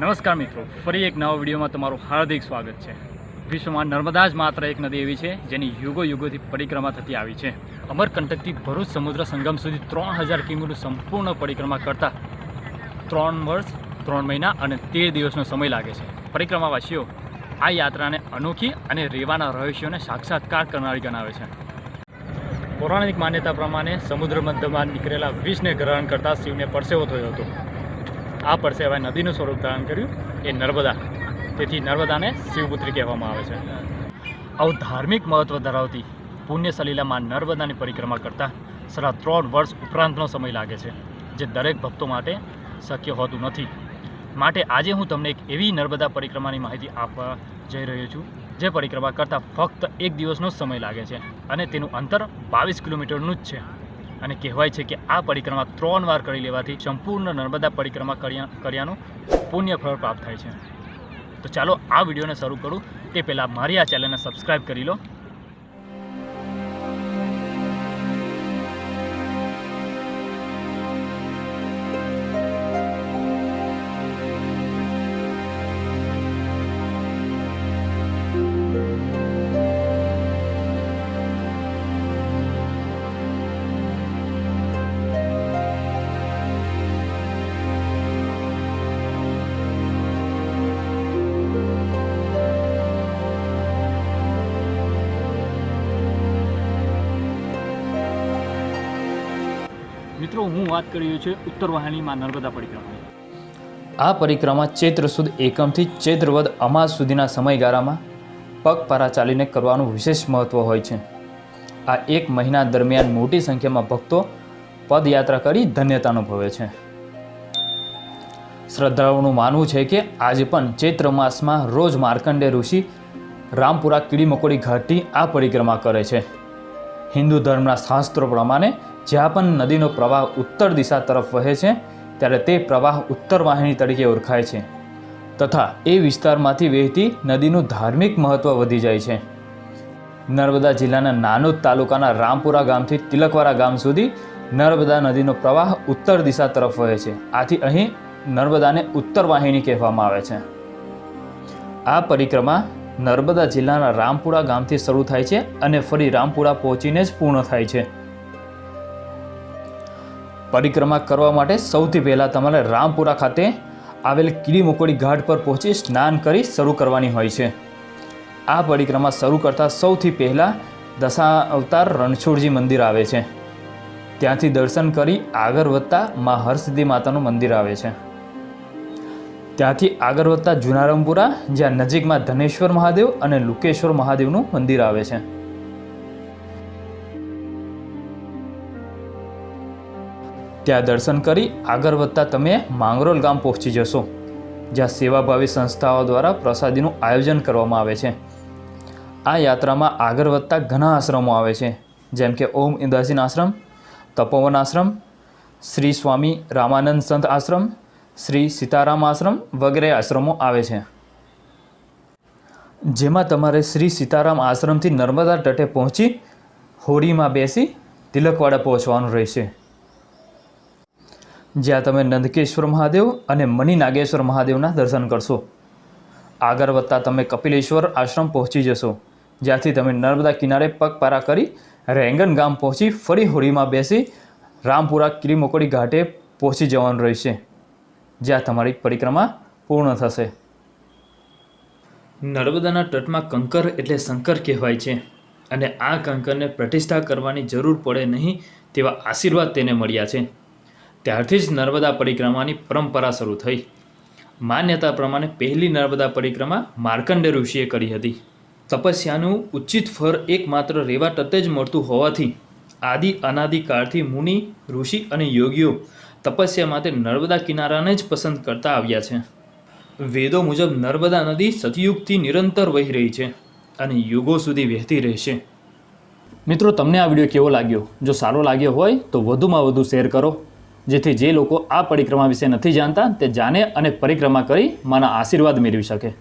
નમસ્કાર મિત્રો, ફરી એક નવા વિડીયોમાં તમારું હાર્દિક સ્વાગત છે. વિશ્વમાં નર્મદા જ માત્ર એક નદી એવી છે, જેની યુગો યુગોથી પરિક્રમા થતી આવી છે. અમરકંટકથી ભરૂચ સમુદ્ર સંગમ સુધી ત્રણ હજાર કિમીનું સંપૂર્ણ પરિક્રમા કરતાં ત્રણ વર્ષ, ત્રણ મહિના અને તેર દિવસનો સમય લાગે છે. પરિક્રમાવાસીઓ આ યાત્રાને અનોખી અને રેવાના રહસ્યોને સાક્ષાત્કાર કરનારી ગણાવે છે. પૌરાણિક માન્યતા પ્રમાણે સમુદ્ર મધ્યમાં નીકળેલા વિષને ગ્રહણ કરતાં શિવને પરસેવો થયો હતો. આ પરસેવાએ નદીનું સ્વરૂપ ધારણ કર્યું એ નર્મદા. તેથી નર્મદાને શિવપુત્રી કહેવામાં આવે છે. આવું ધાર્મિક મહત્ત્વ ધરાવતી પુણ્ય સલીલામાં નર્મદાની પરિક્રમા કરતાં સરા ત્રણ વર્ષ ઉપરાંતનો સમય લાગે છે, જે દરેક ભક્તો માટે શક્ય હોતું નથી. માટે આજે હું તમને એક એવી નર્મદા પરિક્રમાની માહિતી આપવા જઈ રહ્યો છું, જે પરિક્રમા કરતાં ફક્ત એક દિવસનો સમય લાગે છે અને તેનું અંતર બાવીસ કિલોમીટરનું જ છે. અને કહેવાય છે કે આ પરિક્રમા ત્રણ વાર કરી લેવાથી સંપૂર્ણ નર્મદા પરિક્રમા કર્યા, કર્યાનું પુણ્ય ફળ પ્રાપ્ત થાય છે. તો ચાલો આ વિડીયોને શરૂ કરું. તે પહેલાં મારી આ ચેનલને સબસ્ક્રાઈબ કરી લો. મિત્રો, હું વાત કરી રહ્યો છું ઉત્તર વાહિનીમાં નર્મદા પરિક્રમા આ પરિક્રમા ચૈત્ર સુદ એકમથી ચૈત્રવદ અમાસ સુધીના સમયગાળામાં પગપારા ચાલીને કરવાનું વિશેષ મહત્ત્વ હોય છે. આ એક મહિના દરમિયાન મોટી સંખ્યામાં ભક્તો પદયાત્રા કરી ધન્યતા અનુભવે છે. શ્રદ્ધાળુઓનું માનવું છે કે આજે પણ ચૈત્ર માસમાં રોજ માર્કંડે ઋષિ રામપુરા કીડી મકોડી ઘાટી આ પરિક્રમા કરે છે. હિન્દુ ધર્મના શાસ્ત્રો પ્રમાણે જ્યાં પણ નદીનો પ્રવાહ ઉત્તર દિશા તરફ વહે છે, ત્યારે તે પ્રવાહ ઉત્તર વાહિની તરીકે ઓળખાય છે. તથા એ વિસ્તારમાંથી વહેતી નદીનું ધાર્મિક મહત્ત્વ વધી જાય છે. નર્મદા જિલ્લાના નાનોદ તાલુકાના રામપુરા ગામથી તિલકવાડા ગામ સુધી નર્મદા નદીનો પ્રવાહ ઉત્તર દિશા તરફ વહે છે. આથી અહીં નર્મદાને ઉત્તર વાહિની કહેવામાં આવે છે. આ પરિક્રમા નર્મદા જિલ્લાના રામપુરા ગામથી શરૂ થાય છે અને ફરી રામપુરા પહોંચીને જ પૂર્ણ થાય છે. પરિક્રમા કરવા માટે સૌથી પહેલાં તમારે રામપુરા ખાતે આવેલ કીડી મકોડી ઘાટ પર પહોંચી સ્નાન કરી શરૂ કરવાની હોય છે. આ પરિક્રમા શરૂ કરતાં સૌથી પહેલાં દશા અવતાર રણછોડજી મંદિર આવે છે. ત્યાંથી દર્શન કરી આગળ વધતા મા હરસિદ્ધિ માતાનું મંદિર આવે છે. ત્યાંથી આગળ વધતા જુનારમપુરા જ્યાં નજીકમાં ધનેશ્વર મહાદેવ અને લુકેશ્વર મહાદેવનું મંદિર આવે છે. ત્યાં દર્શન કરી આગળ વધતા તમે માંગરોલ ગામ પહોંચી જશો, જ્યાં સેવાભાવી સંસ્થાઓ દ્વારા પ્રસાદીનું આયોજન કરવામાં આવે છે. આ યાત્રામાં આગળ વધતા ઘણા આશ્રમો આવે છે, જેમ કે ઓમ ઇન્દાસીન આશ્રમ, તપોવન આશ્રમ, શ્રી સ્વામી રામાનંદ સંત આશ્રમ, શ્રી સીતારામ આશ્રમ વગેરે આશ્રમો આવે છે. જેમાં તમારે શ્રી સીતારામ આશ્રમથી નર્મદા તટે પહોંચી હોડીમાં બેસી તિલકવાડા પહોંચવાનું રહેશે. જ્યાં તમે નંદકેશ્વર મહાદેવ અને મણિ નાગેશ્વર મહાદેવના દર્શન કરશો. આગળ વધતા તમે કપિલેશ્વર આશ્રમ પહોંચી જશો, જ્યાંથી તમે નર્મદા કિનારે પગપારા કરી રેંગન ગામ પહોંચી ફરી હોડીમાં બેસી રામપુરા કિરીમકોડી ઘાટે પહોંચી જવાનું રહેશે, જ્યાં તમારી પરિક્રમા પૂર્ણ થશે. નર્મદાના તટમાં કંકર એટલે શંકર કહેવાય છે અને આ કંકરને પ્રતિષ્ઠા કરવાની જરૂર પડે નહીં તેવા આશીર્વાદ તેને મળ્યા છે. ત્યારથી જ નર્મદા પરિક્રમાની પરંપરા શરૂ થઈ. માન્યતા પ્રમાણે પહેલી નર્મદા પરિક્રમા માર્કંડે ઋષિએ કરી હતી. તપસ્યાનું ઉચિત ફળ એકમાત્ર રેવા તત્તે જ મળતું હોવાથી આદિ અનાદિકાળથી મુનિ, ઋષિ અને યોગીઓ તપસ્યા માટે નર્મદા કિનારાને જ પસંદ કરતા આવ્યા છે. વેદો મુજબ નર્મદા નદી સતયુગથી નિરંતર વહી રહી છે અને યુગો સુધી વહેતી રહેશે. મિત્રો, તમને આ વીડિયો કેવો લાગ્યો? જો સારો લાગ્યો હોય તો વધુમાં વધુ શેર કરો. જેથી જે લોકો આ પરિક્રમા વિશે નથી જાણતા તે જાણે અને પરિક્રમા કરી માના આશીર્વાદ મેળવી શકે.